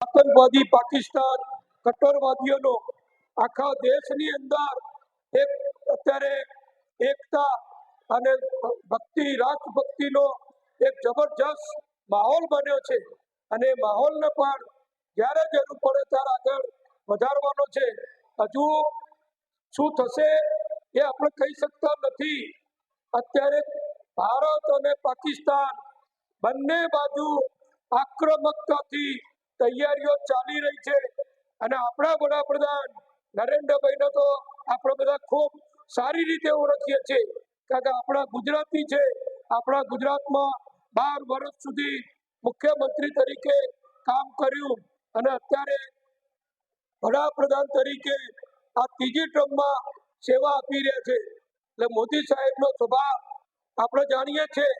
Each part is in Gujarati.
આતંકવાદી પાકિસ્તાન, કટ્ટરવાદીઓનો આખા દેશની અંદર એક અત્યારે એકતા અને ભક્તિ, રાષ્ટ્રભક્તિનો એક જબરજસ્ત માહોલ બન્યો છે. અને માહોલને પણ જ્યારે જરૂર પડે ત્યારે આગળ વધારવાનો છે. હજુ શું થશે એ આપણે કહી શકતા નથી. અત્યારે ભારત અને પાકિસ્તાન બંને બાજુ આક્રમકતાથી તૈયારીઓ ચાલી રહી છે. અને આપણા વડાપ્રધાન નરેન્દ્રભાઈને તો આપણે બધા ખૂબ સારી રીતે ઓળખીએ છીએ. કારણ કે આપણા ગુજરાતી છે. આપણા ગુજરાતમાં બાર વર્ષ સુધી મુખ્યમંત્રી તરીકે કામ કર્યું. અને અત્યારે વડાપ્રધાન તરીકે આ ત્રીજી ટર્મમાં સેવા આપી રહ્યા છે. એટલે મોદી સાહેબનો સ્વભાવ આપણે જાણીએ છીએ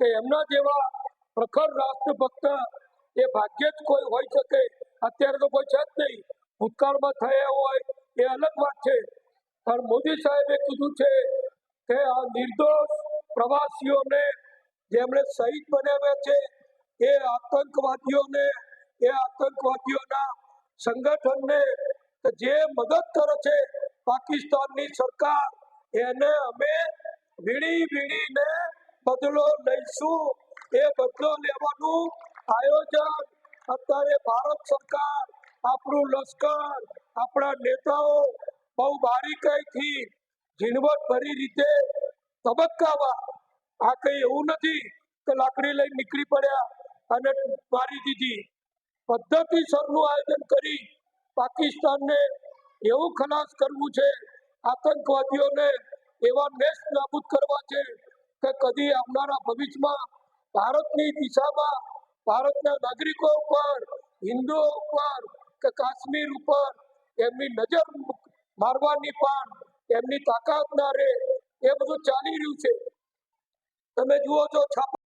કે એમના જેવા પ્રખર રાષ્ટ્રભક્ત એ ભાગ્યે જ કોઈ હોઈ શકે. અત્યારે તો કોઈ છે જ નહીં. ભૂતકાળમાં થયા હોય એ અલગ વાત છે. પણ મોદી સાહેબે કીધું છે કે આ નિર્દોષ પ્રવાસીઓને જેમણે શહીદ બનાવ્યા છે, એ આતંકવાદીઓને, એ આતંકવાદીઓના સંગઠનને જે મદદ કરે છે પાકિસ્તાનની સરકાર, એને અમે વીણી વીણીને બદલો લઈશું. એ બદલો લેવાનું આયોજન, અત્યારે ભારત સરકાર આપણું લશ્કર, આપણા નેતાઓ બહુ બારીકાઈથી ઝીણવટ ભરી રીતે તબક્કાવા આ કઈ એવું નથી કે લાકડી લઈ નીકળી પડ્યા અને મારી દીધી. પદ્ધતિસરનું આયોજન કરી પાકિસ્તાનને એવું ખલાસ કરવું છે, આતંકવાદીઓને એવા નેસ્ત નાબૂદ કરવા છે કે કદી આવનારા ભવિષ્યમાં ભારતની દિશામાં ભારતના નાગરિકો ઉપર, હિન્દુઓ ઉપર કે કાશ્મીર ઉપર એમની નજર મારવાની પણ એમની તાકાત ના રહે એ બધું ચાલી રહ્યું છે. તમે જુઓ છો છાપા